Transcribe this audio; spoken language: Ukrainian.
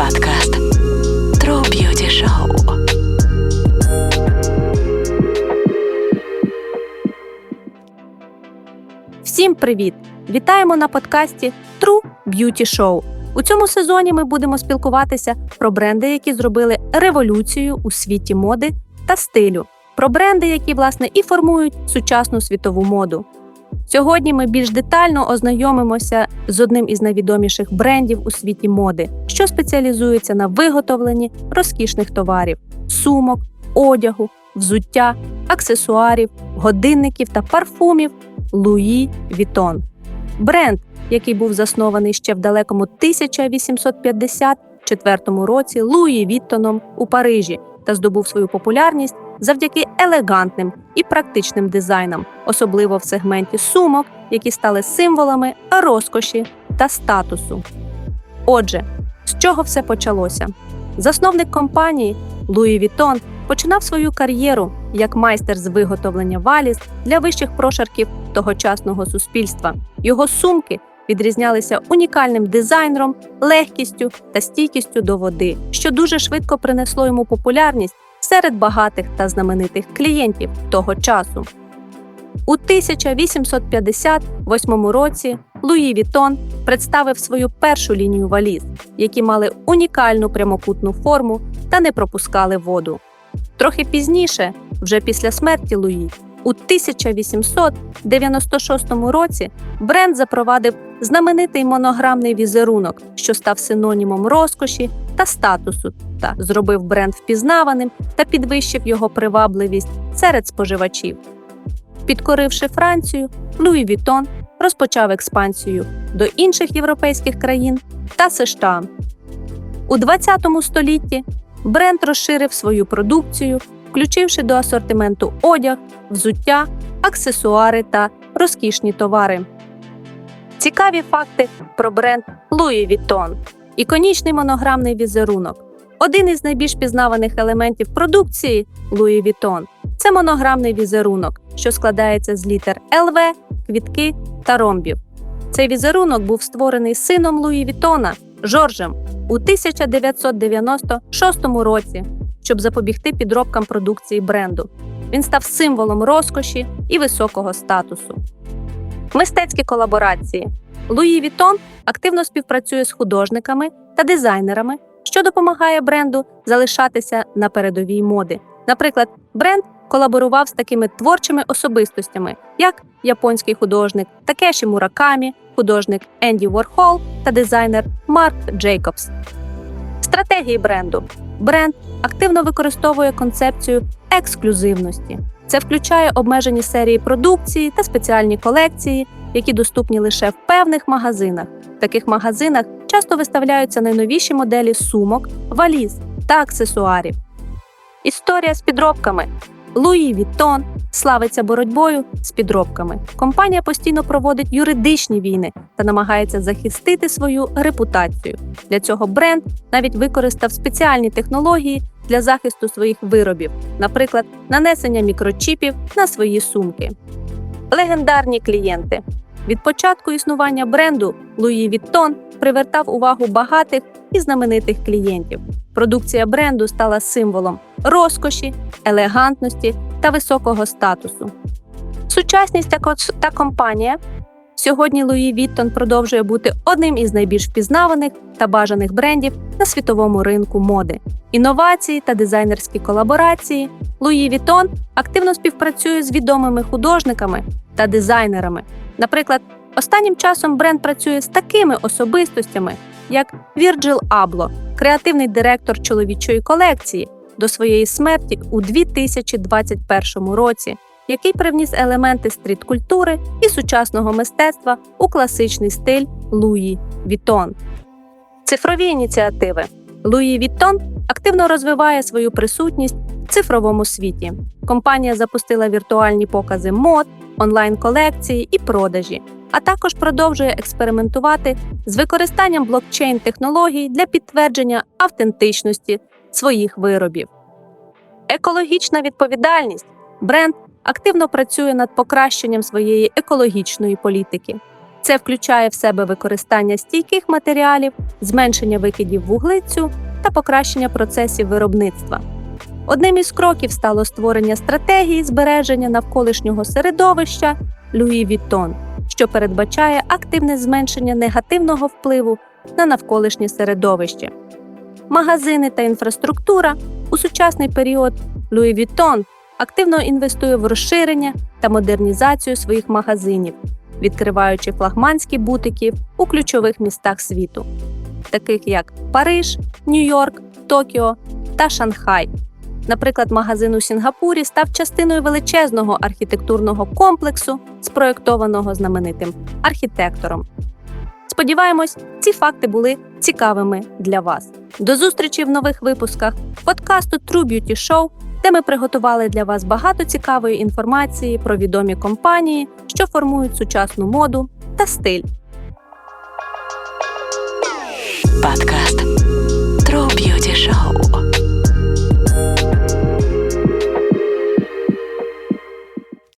подкаст True Beauty Show. Всім привіт! Вітаємо на подкасті True Beauty Show. У цьому сезоні ми будемо спілкуватися про бренди, які зробили революцію у світі моди та стилю, про бренди, які власне і формують сучасну світову моду. Сьогодні ми більш детально ознайомимося з одним із найвідоміших брендів у світі моди, що спеціалізується на виготовленні розкішних товарів, сумок, одягу, взуття, аксесуарів, годинників та парфумів Луї Вітон. Бренд, який був заснований ще в далекому 1854 році Луї Віттоном у Парижі та здобув свою популярність завдяки елегантним і практичним дизайнам, особливо в сегменті сумок, які стали символами розкоші та статусу. Отже, з чого все почалося? Засновник компанії Луї Вітон починав свою кар'єру як майстер з виготовлення валіз для вищих прошарків тогочасного суспільства. Його сумки відрізнялися унікальним дизайнером, легкістю та стійкістю до води, що дуже швидко принесло йому популярність серед багатих та знаменитих клієнтів того часу. У 1858 році Луї Вітон представив свою першу лінію валіз, які мали унікальну прямокутну форму та не пропускали воду. Трохи пізніше, вже після смерті Луї, у 1896 році бренд запровадив знаменитий монограмний візерунок, що став синонімом розкоші та статусу, та зробив бренд впізнаваним та підвищив його привабливість серед споживачів. Підкоривши Францію, Луї Вітон розпочав експансію до інших європейських країн та США. У 20 столітті бренд розширив свою продукцію, включивши до асортименту одяг, взуття, аксесуари та розкішні товари. Цікаві факти про бренд Louis Vuitton. Іконічний монограмний візерунок. Один із найбільш пізнаваних елементів продукції Louis Vuitton – це монограмний візерунок, що складається з літер ЛВ, квітки та ромбів. Цей візерунок був створений сином Луї Вітона Жоржем у 1996 році, щоб запобігти підробкам продукції бренду. Він став символом розкоші і високого статусу. Мистецькі колаборації. Луї Вітон активно співпрацює з художниками та дизайнерами, що допомагає бренду залишатися на передовій моди. Наприклад, бренд колаборував з такими творчими особистостями, як японський художник Такеші Муракамі, художник Енді Ворхол та дизайнер Марк Джейкобс. Стратегії бренду. Бренд активно використовує концепцію ексклюзивності. Це включає обмежені серії продукції та спеціальні колекції, які доступні лише в певних магазинах. В таких магазинах часто виставляються найновіші моделі сумок, валіз та аксесуарів. Історія з підробками. Луї Віттон славиться боротьбою з підробками. Компанія постійно проводить юридичні війни та намагається захистити свою репутацію. Для цього бренд навіть використав спеціальні технології для захисту своїх виробів, наприклад, нанесення мікрочіпів на свої сумки. Легендарні клієнти. Від початку існування бренду Луї Віттон привертав увагу багатих і знаменитих клієнтів. Продукція бренду стала символом розкоші, елегантності та високого статусу. Сучасність та компанія. Сьогодні Луї Віттон продовжує бути одним із найбільш впізнаваних та бажаних брендів на світовому ринку моди. Інновації та дизайнерські колаборації. Луї Віттон активно співпрацює з відомими художниками та дизайнерами. Наприклад, останнім часом бренд працює з такими особистостями, як Вірджил Абло, креативний директор чоловічої колекції, до своєї смерті у 2021 році, який привніс елементи стріт-культури і сучасного мистецтва у класичний стиль Луї Вітон. Цифрові ініціативи Луї Віттон активно розвиває свою присутність в цифровому світі. Компанія запустила віртуальні покази мод, онлайн-колекції і продажі, а також продовжує експериментувати з використанням блокчейн-технологій для підтвердження автентичності своїх виробів. Екологічна відповідальність. Бренд активно працює над покращенням своєї екологічної політики. Це включає в себе використання стійких матеріалів, зменшення викидів вуглецю та покращення процесів виробництва. Одним із кроків стало створення стратегії збереження навколишнього середовища Louis Vuitton, що передбачає активне зменшення негативного впливу на навколишнє середовище. Магазини та інфраструктура у сучасний період Louis Vuitton активно інвестує в розширення та модернізацію своїх магазинів, відкриваючи флагманські бутики у ключових містах світу, таких як Париж, Нью-Йорк, Токіо та Шанхай. Наприклад, магазин у Сінгапурі став частиною величезного архітектурного комплексу, спроєктованого знаменитим архітектором. Сподіваємось, ці факти були цікавими для вас. До зустрічі в нових випусках подкасту True Beauty Show, де ми приготували для вас багато цікавої інформації про відомі компанії, що формують сучасну моду та стиль. Подкаст True Beauty Show.